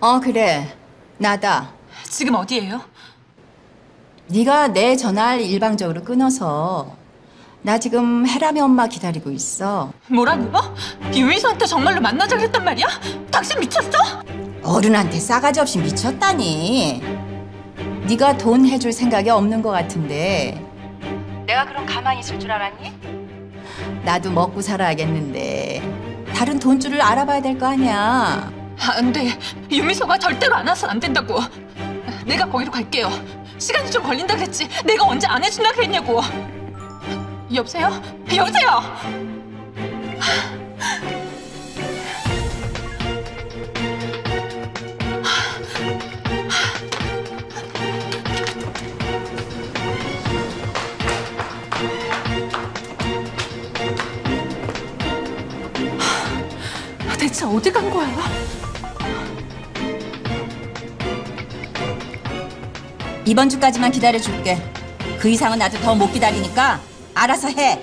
어 그래 나다. 지금 어디예요? 네가 내 전화를 일방적으로 끊어서 나 지금 해람이 엄마 기다리고 있어. 뭐라고? 유미수한테 정말로 만나자 그랬단 말이야? 당신 미쳤어? 어른한테 싸가지 없이 미쳤다니. 네가 돈 해줄 생각이 없는 것 같은데. 내가 그럼 가만히 있을 줄 알았니? 나도 먹고 살아야겠는데 다른 돈줄을 알아봐야 될 거 아니야. 안 돼. 유미소가 절대로 안 와서 안 된다고. 내가 거기로 갈게요. 시간이 좀 걸린다 그랬지. 내가 언제 안 해준다 그랬냐고. 여보세요? 여보세요? 대체 어디 간 거야? 이번 주까지만 기다려줄게. 그 이상은 나도 더 못 기다리니까 알아서 해.